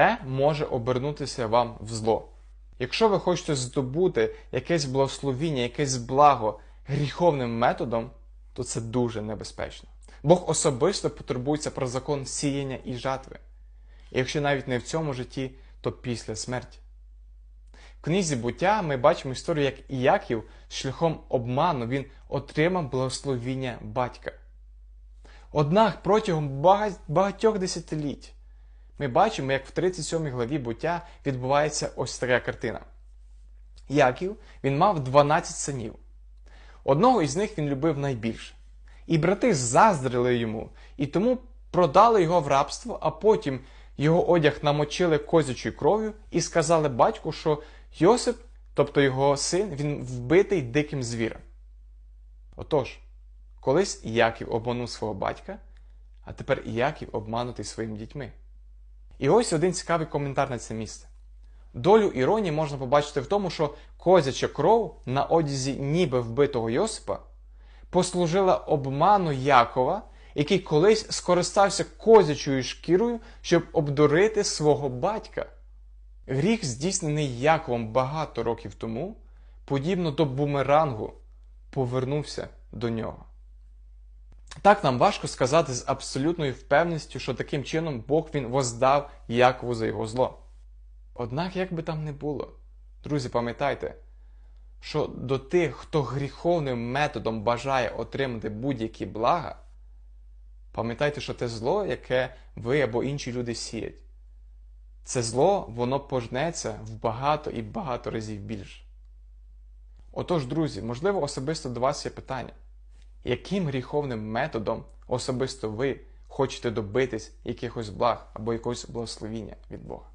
Це може обернутися вам в зло. Якщо ви хочете здобути якесь благословіння, якесь благо гріховним методом, то це дуже небезпечно. Бог особисто потурбується про закон сіяння і жатви. І якщо навіть не в цьому житті, то після смерті. В книзі буття ми бачимо історію, як Іяків шляхом обману він отримав благословіння батька. Однак протягом багатьох десятиліть ми бачимо, як в 37 главі буття відбувається ось така картина. Яків він мав 12 синів. Одного із них він любив найбільше. І брати заздрили йому, і тому продали його в рабство, а потім його одяг намочили козячою кров'ю і сказали батьку, що Йосип, тобто його син, він вбитий диким звірем. Отож, колись Яків обманув свого батька, а тепер Яків обманутий своїми дітьми. І ось один цікавий коментар на це місце. Долю іронії можна побачити в тому, що козяча кров на одязі ніби вбитого Йосипа послужила обману Якова, який колись скористався козячою шкірою, щоб обдурити свого батька. Гріх, здійснений Яковом багато років тому, подібно до бумерангу, повернувся до нього. Так нам важко сказати з абсолютною впевненістю, що таким чином Бог він воздав Якову за його зло. Однак, як би там не було, друзі, пам'ятайте, що до тих, хто гріховним методом бажає отримати будь-які блага, пам'ятайте, що те зло, яке ви або інші люди сіять, це зло, воно пожнеться в багато і багато разів більше. Отож, друзі, можливо, особисто до вас є питання, яким гріховним методом особисто ви хочете добитись якихось благ або якогось благословіння від Бога?